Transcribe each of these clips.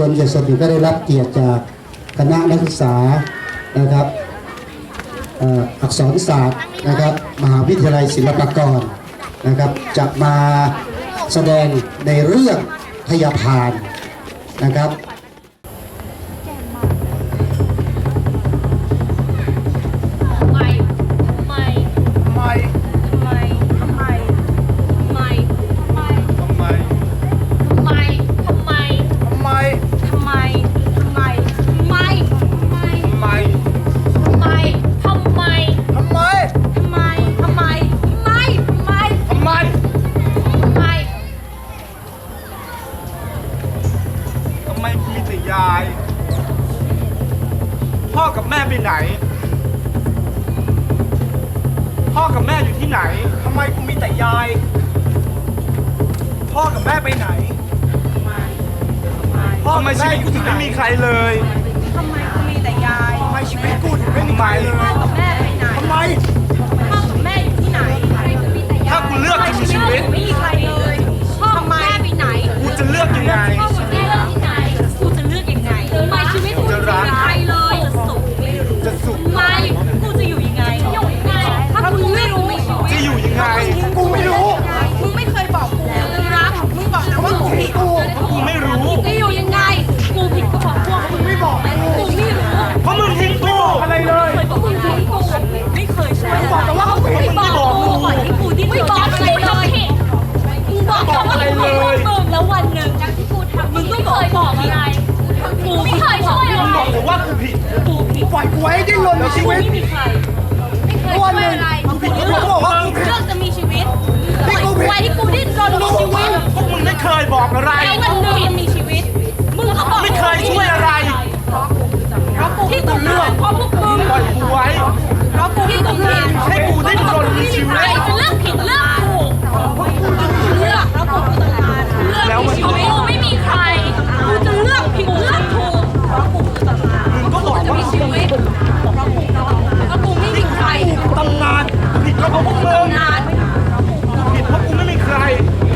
ชนเยสบีก็ได้รับเกียรติจากคณะนักศึกษานะครับอักษรศาสตร์นะครับมหาวิทยาลัยศิลปากรนะครับจะมาแสดงในเรื่องพยาพานนะครับ ไปไหน พ่อกับแม่อยู่ที่ไหนทำไมกูมีแต่ยาย พ่อกับแม่ไปไหน พ่อทำไมชีวิตกูถึงไม่มีใครเลยทำไมกูมีแต่ยายทำไมชีวิตกูถึงไม่มีใครเลยพ่อกับแม่ไปไหนทำไม พ่อกับแม่อยู่ที่ไหนถ้ากูเลือกจะมีชีวิต ไม่มีใครเลยพ่อกับแม่ไปไหนกูจะเลือกยังไง พ่อกับแม่เลือกที่ไหนกูจะเลือกยังไงทำไมชีวิตกูจะรัก ใคร ไงกูไม่รู้ มึงไม่เคยบอกกูมึงรักมึงบอกนะว่ากูผิดกูกูไม่รู้ จะอยู่ยังไง กูผิดก็บอกพวกมึงไม่บอกกูไม่รู้เพราะมึงทิ้งกูอะไรเลยเคยบอกกูผิดกูไม่เคยช่วยบอกแต่ว่าเขาผิดมึงไม่บอกกูปล่อยให้กูดิ้นไม่รบอกนอะไรเลยมึงบอกบอกอะไรเลยมึงแล้ววันหนึ่งที่กูทำมึงไม่เคยบอกอะไรกูไม่เคยช่วยอะไรบอกแต่ว่ากูผิดกูผิดปล่อยกูไว้ให้ดิ้นรนในชีวิตไม่มีใครไม่เคยช่วยอะไรกูผิดกูบอกว่ากู กูดิ้นรนมีชีวิตพวกมึงไม่เคยบอกอะไร ไอ้วันหนึ่งจะมีชีวิต มึงก็บอกไม่เคยช่วยอะไร เพราะกูที่กูเลือกเพราะพวกมึงปล่อยกูไว้เพราะกูที่กูผิดให้กูดิ้นรนในชีวิใครตจะเลือกผิดเลือกถูกเลือกแล้วกูก็ต้องการเลือกแล้วมันชีก็วิตกูไม่มีใครกูจะเลือกผิดเลือกถูกเพราะกูจะต้องการมึงก็บอกจะว่ามีชีวิตเพราะกูจะต้องการเพราะกูไม่มีใครตำนานผิดก็เพราะพวกมึง die.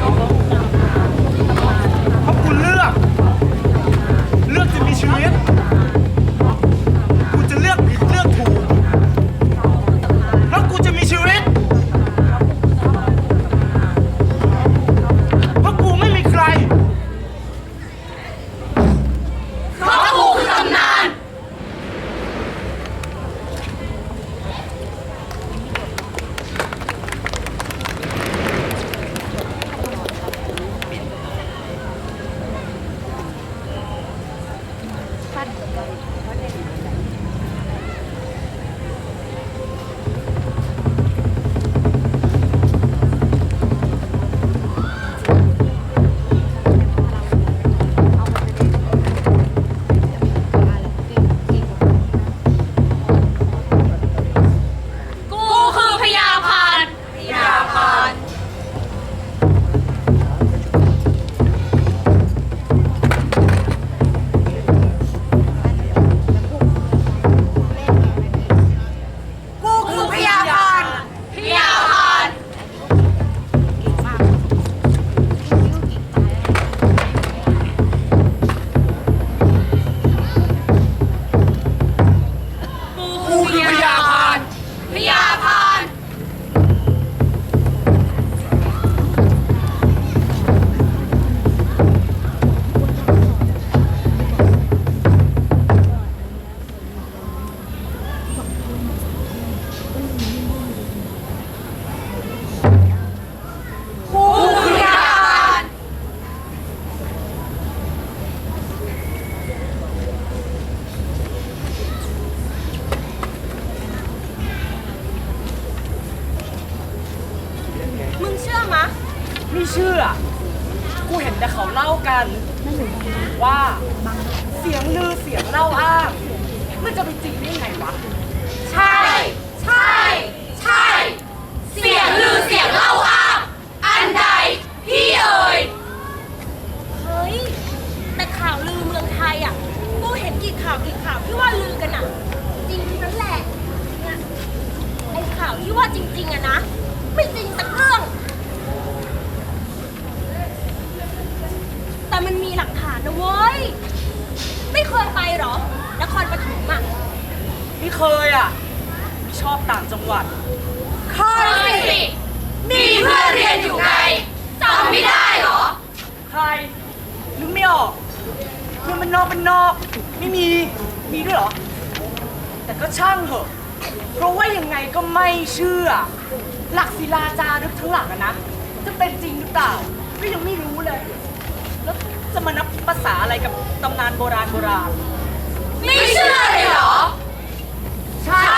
เคยอะ ชอบต่างจังหวัดเคยสิมีเพื่อนเรียนอยู่ไงจำไม่ได้เหรอ ใครนึกไม่ออกเพื่อนมันนอกมันนอก ไม่มี มีด้วยเหรอ แต่ก็ช่างเถอะ เพราะว่ายังไงก็ไม่เชื่อ หลักศิลาจารึกทั้งหลักอะนะ จะเป็นจริงหรือเปล่า ก็ยังไม่รู้เลย แล้วจะมานับภาษาอะไรกับตำนานโบราณโบราณ ไม่เชื่อเลยเหรอ ใช่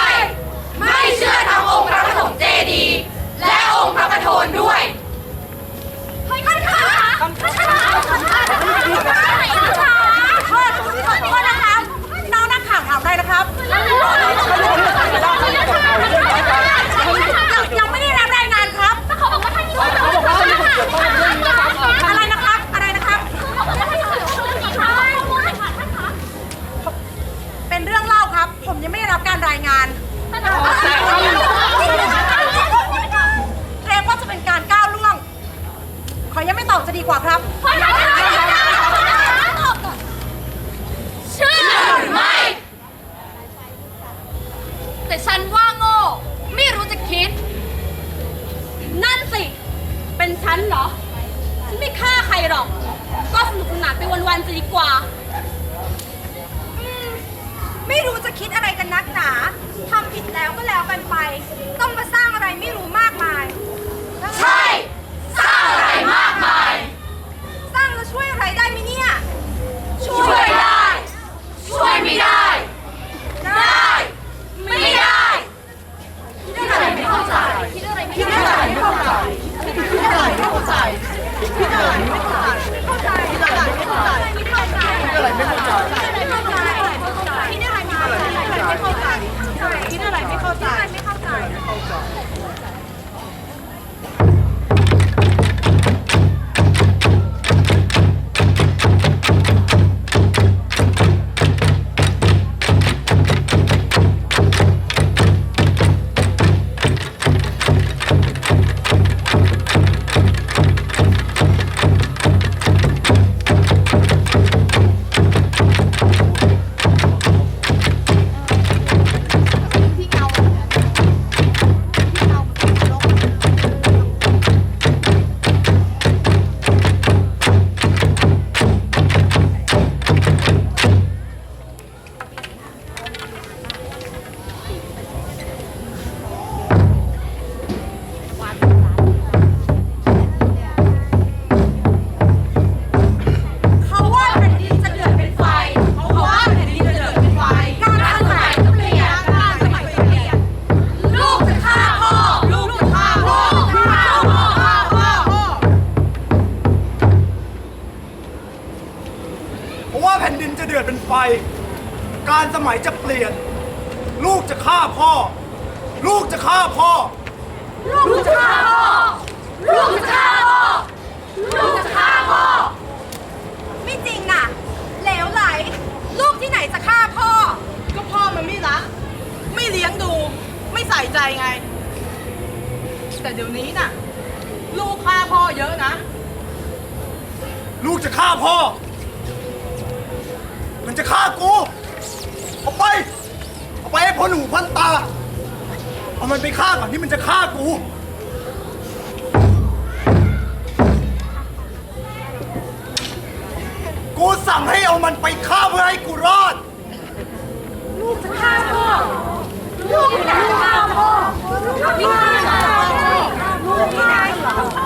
ไม่เชื่อทั้งองค์พระปฐมเจดีย์และองค์พระประโทนด้วยเฮ้ยคันขาคันขาคันขาคันขาคันขาโทษโทษนะครับน้องนักข่าวถามได้นะครับยังไม่ได้รับรายงานครับเขาบอกว่าท่านอยู่อะไร เลี้ยงดู ไม่ใส่ใจไง แต่เดี๋ยวนี้น่ะ ลูกฆ่าพ่อเยอะนะ ลูกจะฆ่าพ่อ มันจะฆ่ากู เอาไป เอาไปให้พ้นหูพ้นตา เอามันไปฆ่าก่อนที่มันจะฆ่ากู กูสั่งให้เอามันไปฆ่าเพื่อให้กูรอด ลูกจะฆ่าพ่อ ลูกจะฆ่าพ่อลูกจะฆ่า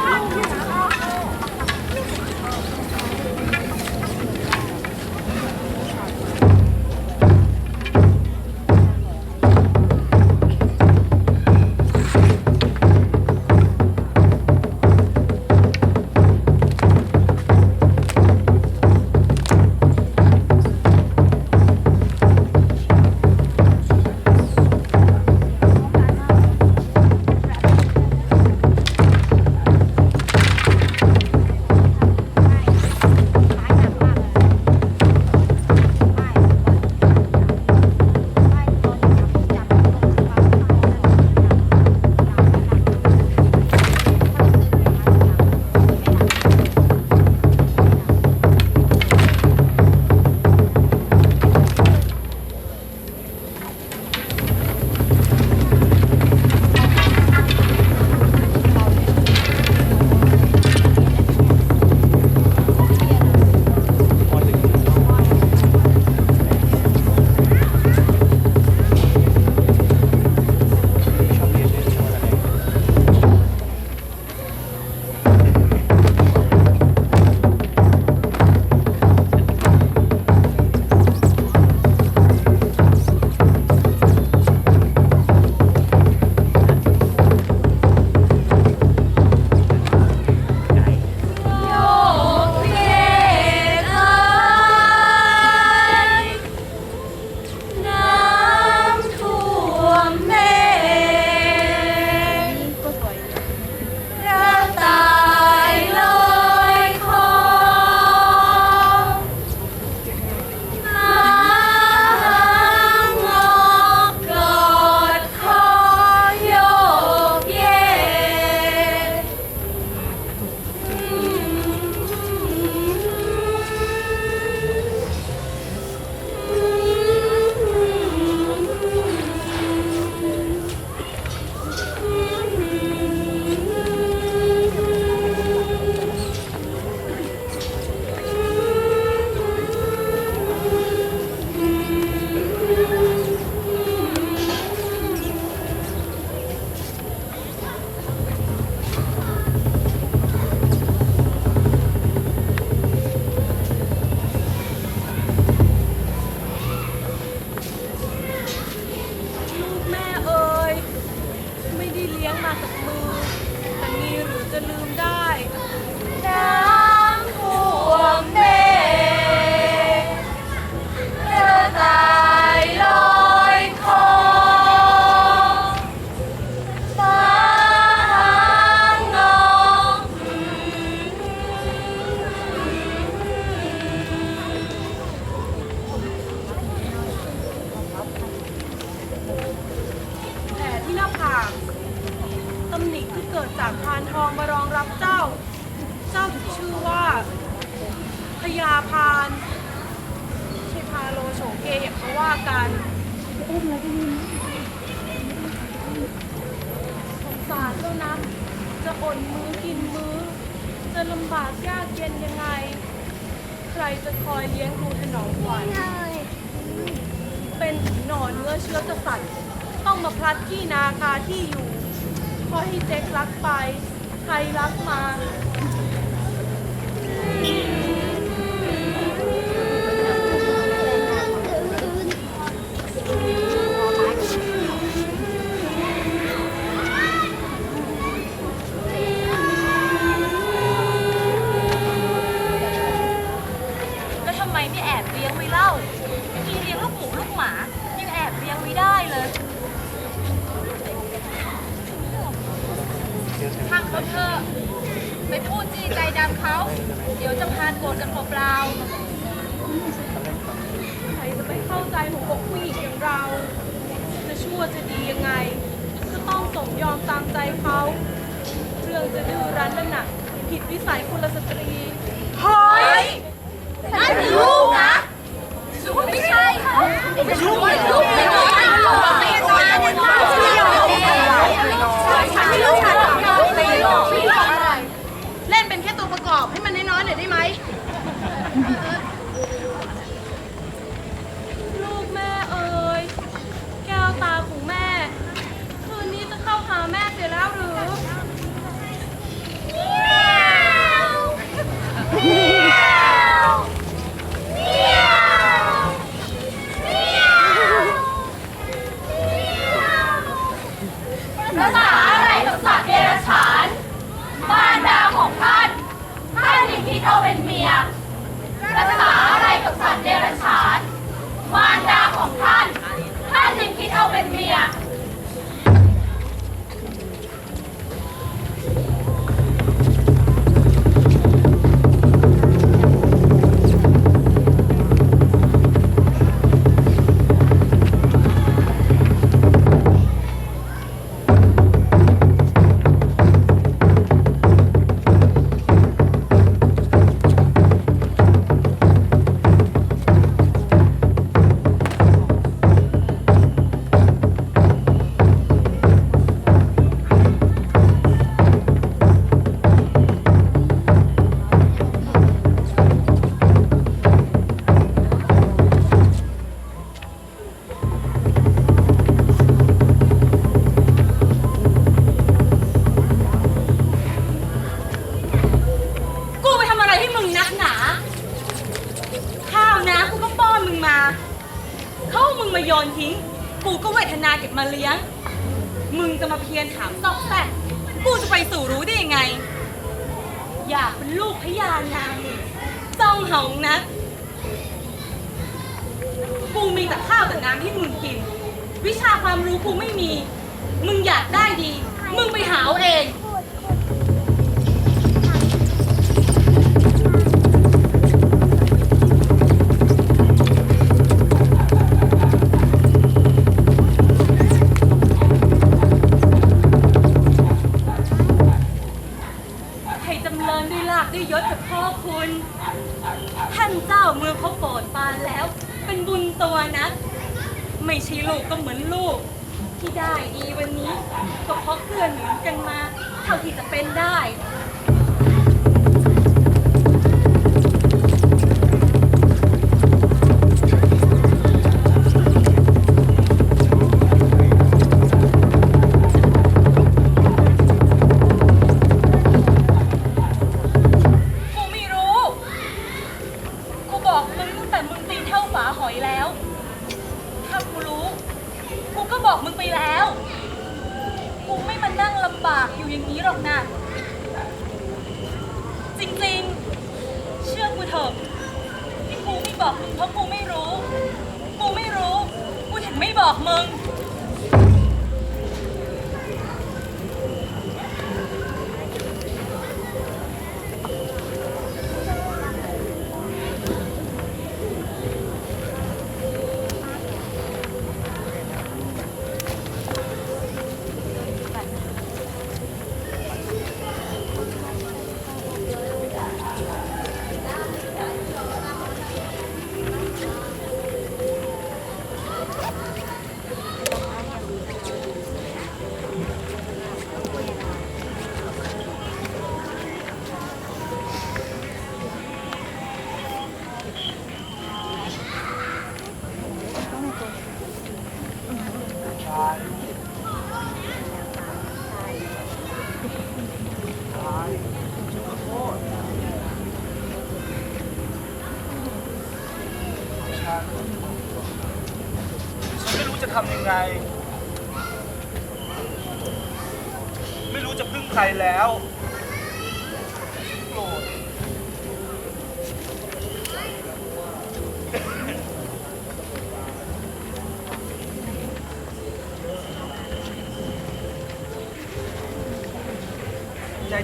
มาเลี้ยง มึงจะมาเพียนถามซอกแซกกูจะไปสู่รู้ได้ยังไง อยากเป็นลูกพญานางต้องหงนะกูมีแต่ข้าวแต่น้ำที่มึงกิน วิชาความรู้กูไม่มี มึงอยากได้ดี มึงไปหาเอาเอง ไม่ใช่ลูกก็เหมือนลูก ที่ได้ดีวันนี้ก็เพราะเกื้อหนุนกันมา เท่าที่จะเป็นได้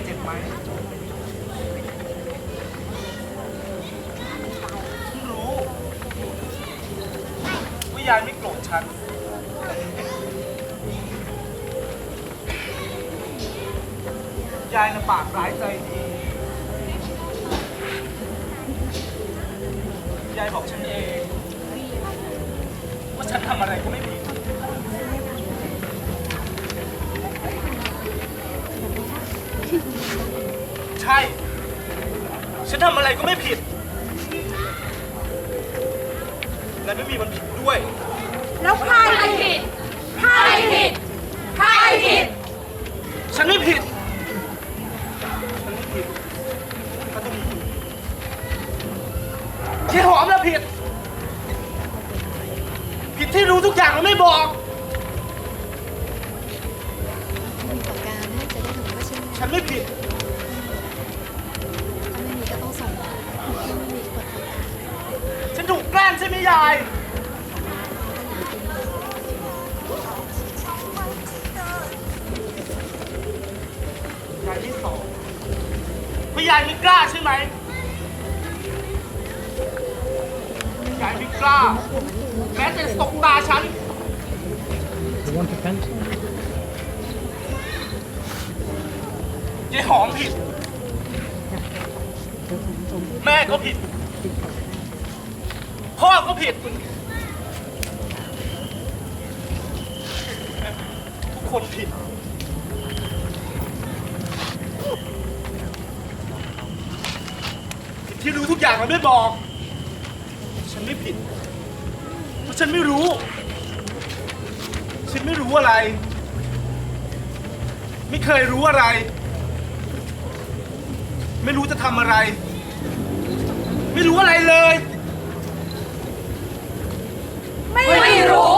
เจ็บไหม ฉันไม่ผิด แม่ก็ผิด พ่อก็ผิด ทุกคนผิดผิดที่รู้ทุกอย่างแล้วไม่บอก ฉันไม่ผิด เพราะฉันไม่รู้ ฉันไม่รู้อะไร ไม่เคยรู้อะไร ไม่รู้จะทำอะไร ไม่รู้อะไรเลย ไม่รู้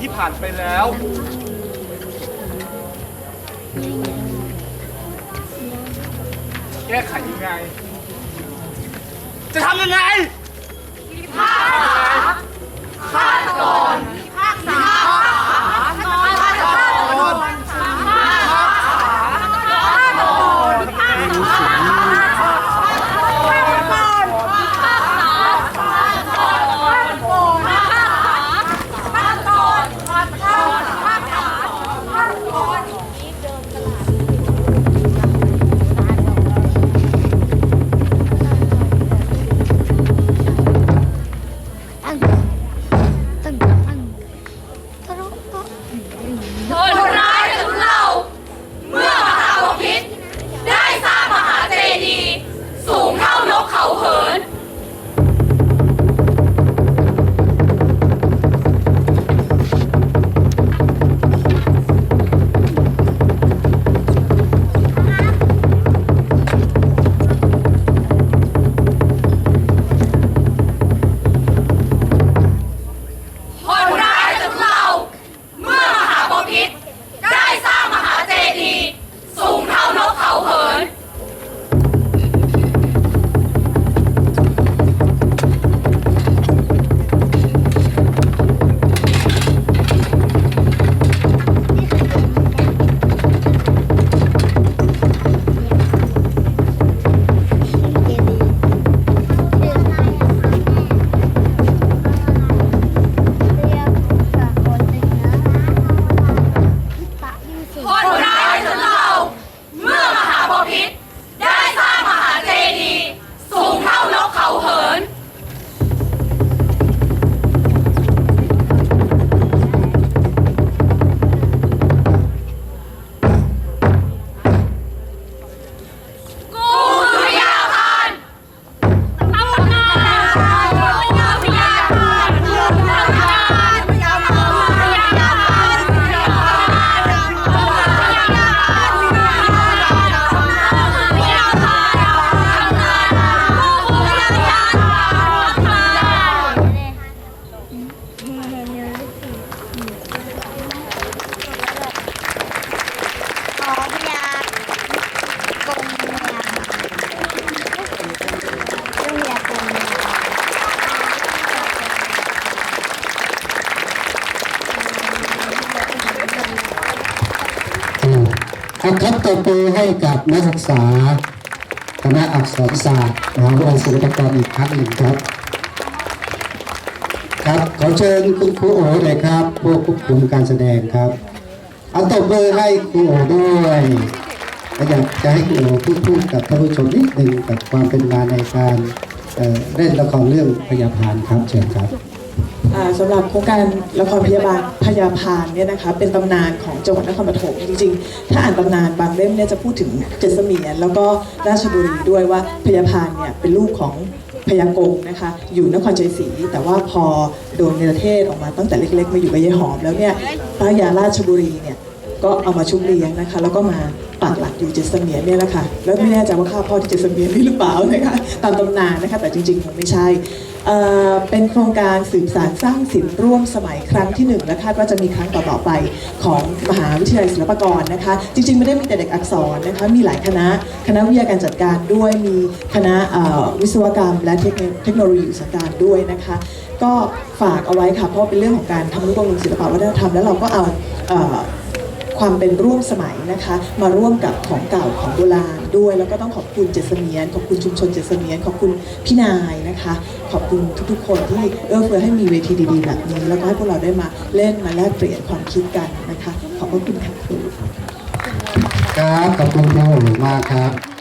ที่ผ่านไปแล้ว แก้ไขยังไง จะทำยังไงฆ่าฆ่าตัว เอาครับตบมือให้กับนักศึกษาคณะอักษรศาสตร์มหาวิทยาลัยศิลปากรอีกครั้งหนึ่งครับ ครับขอเชิญคุณครูโอ๋เลยครับผู้ควบคุมการแสดงครับเอาตบมือให้ครูโอ๋ด้วยและอยากจะให้ครูโอ๋พูดพูดกับท่านผู้ชมนิดหนึ่งกับความเป็นมาในการเล่นละครเรื่องพยาพานครับเชิญครับ สำหรับโครงการละครพยาบาลพยาพานเนี่ยนะคะเป็นตำนานของจังหวัดนครปฐมจริงๆ ถ้าอ่านตำนานบางเล่มเนี่ยจะพูดถึงเจษเมียนแล้วก็ราชบุรีด้วยว่าพยาพานเนี่ยเป็นลูกของพยากงนะคะอยู่นครชัยศรีแต่ว่าพอโดนเนรเทศออกมาตั้งแต่เล็กๆมาอยู่กับยายหอมแล้วเนี่ยพระยาราชบุรีเนี่ยก็เอามาชุบเลี้ยงนะคะ แล้วก็มาปักหลักอยู่เจษเมียนเนี่ยแหละค่ะแล้วไม่แน่ใจว่าข้าพ่อที่เจษเมียนนี่หรือเปล่านะคะตามตำนานนะคะแต่จริงๆมันไม่ใช่ เป็นโครงการสืบสารสร้างศิลป์ร่วมสมัยครั้งที่หนึ่งและคาดว่าจะมีครั้งต่อๆไปของมหาวิทยาลัยศิลปากรนะคะ จริงๆ ไม่ได้มีแต่เด็กอักษรนะคะมีหลายคณะคณะวิทยาการจัดการด้วยมีคณะวิศวกรรม และเทคโนโลยีอุตสาหการด้วยนะคะ ก็ฝากเอาไว้ค่ะเพราะเป็นเรื่องของการทำนุบำรุงศิลปวัฒนธรรมแล้วเราก็เอา ความเป็นร่วมสมัยนะคะ มาร่วมกับของเก่าของโบราณด้วย แล้วก็ต้องขอบคุณเจษเมียนขอบคุณชุมชนเจษเมียนขอบคุณพี่นายนะคะ ขอบคุณทุกๆ คนที่เอื้อเฟื้อให้มีเวทีดีๆ แบบนี้ แล้วก็ให้พวกเราได้มาเล่นมาแลกเปลี่ยนความคิดกันนะคะ ขอบพระคุณค่ะครูครับขอบคุณครูมากครับ